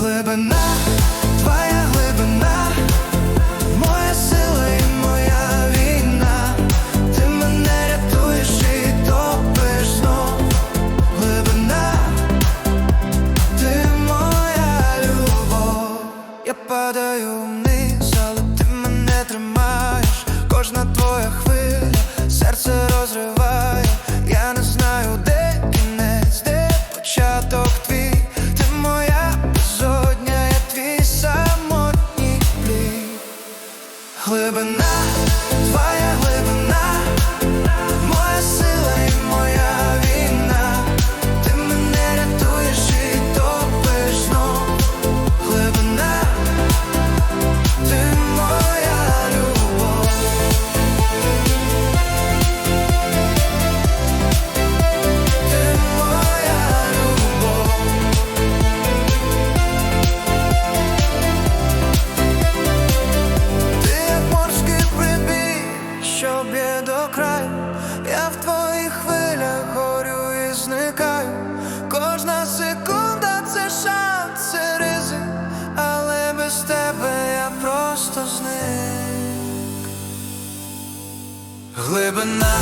Глибина, твоя глибина, моя сила і моя війна, ти мене рятуєш і топиш знов. Глибина, ти моя любов. Я падаю вниз, але ти мене тримаєш. Кожна твоя хвиля, серце розриває. Глибина, твоя Глибина,